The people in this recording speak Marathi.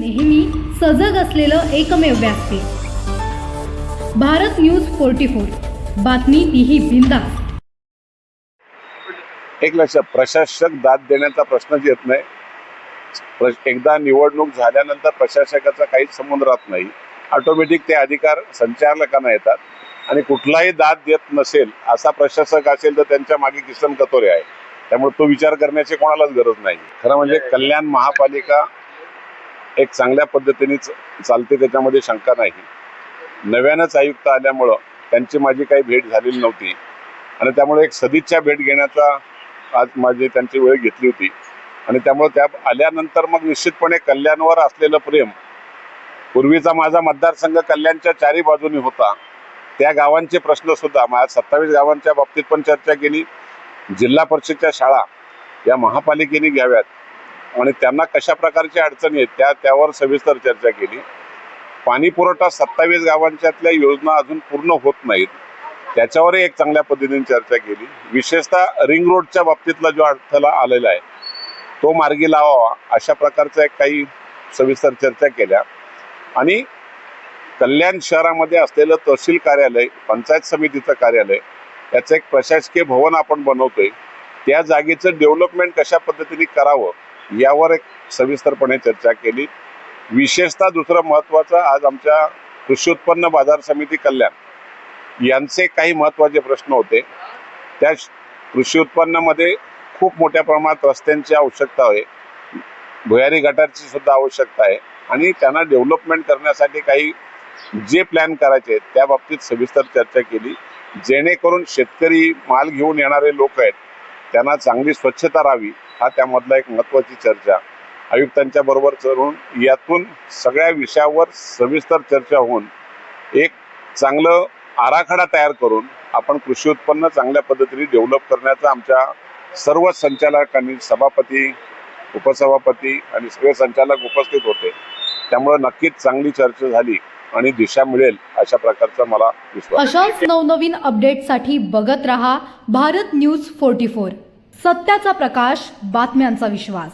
नेहमी सजग असलेलं एकमेव व्यासपीठ भारत न्यूज फोर्टी फोर. बातमी तीही बिंदास एक लक्षात प्रशासक दाद देण्याचा प्रश्नच येत नाही. एकदा निवडणूक झाल्यानंतर प्रशासकाचा काहीच संबंध राहत नाही. ऑटोमॅटिक ते अधिकार संचालकांना येतात. आणि कुठलाही दाद देत नसेल असा प्रशासक असेल तर त्यांच्या मागे किसन कतोरे आहे. त्यामुळे तो विचार करण्याची कोणालाच गरज नाही. खरं म्हणजे कल्याण महापालिका एक चांगल्या पद्धतीने च- चालते त्याच्यामध्ये शंका नाही. नव्यानंच आयुक्त आल्यामुळं त्यांची माझी काही भेट झालेली नव्हती. आणि त्यामुळे एक सदिच्छा भेट घेण्याचा आज माझी त्यांची वेळ घेतली होती. आणि त्यामुळे त्या आल्यानंतर मग निश्चितपणे कल्याणवर असलेलं प्रेम पूर्वीचा माझा मतदारसंघ कल्याणच्या चारी बाजूनी होता. त्या गावांचे प्रश्न सुद्धा माझ्या सत्तावीस गावांच्या बाबतीत पण चर्चा केली. जिल्हा परिषदच्या शाळा या महापालिकेने घ्याव्यात. आणि त्यांना कशा प्रकारच्या अडचणी आहेत त्या त्यावर सविस्तर चर्चा केली. पाणी पुरवठा सत्तावीस गावांच्यातल्या योजना अजून पूर्ण होत नाहीत. त्याच्यावरही एक चांगल्या पद्धतीने चर्चा केली. विशेषतः रिंग रोडच्या बाबतीतला जो अडथळा आलेला आहे तो मार्गी लावावा अशा प्रकारच्या एक काही सविस्तर चर्चा केल्या. आणि कल्याण शहरामध्ये असलेलं तहसील कार्यालय पंचायत समितीचं कार्यालय याचं एक प्रशासकीय भवन आपण बनवतोय. त्या जागेचं डेव्हलपमेंट कशा पद्धतीने करावं यावर एक सविस्तरपणे चर्चा केली. विशेषतः दुसरं महत्त्वाचं आज आमच्या कृषी उत्पन्न बाजार समिती कल्याण यांचे काही महत्त्वाचे प्रश्न होते. त्या कृषी उत्पन्नामध्ये खूप मोठ्या प्रमाणात रस्त्यांची आवश्यकता आहे. भुयारी गटारची सुद्धा आवश्यकता आहे. आणि त्यांना डेव्हलपमेंट करण्यासाठी काही जे प्लॅन करायचे आहेत त्या बाबतीत सविस्तर चर्चा केली. जेणेकरून शेतकरी माल घेऊन येणारे लोक आहेत त्यांना चांगली स्वच्छता राहावी हा त्यामधला एक महत्त्वाची चर्चा. आयुक्तांच्या बरोबर चढून यातून सगळ्या विषयावर सविस्तर चर्चा होऊन एक चांगलं आराखडा तयार करून आपण कृषी उत्पन्न चांगल्या पद्धतीने डेव्हलप करण्याचा आमच्या सर्व संचालकांनी सभापती उपसभापती आणि सगळे संचालक उपस्थित होते. त्यामुळे नक्कीच चांगली चर्चा झाली. आणि दिशा मिळेल अशा प्रकारचा मला विश्वास अशाच नवनवीन अपडेटसाठी बघत रहा भारत न्यूज फोर्टी फोर. सत्याचा प्रकाश बातम्यांचा विश्वास.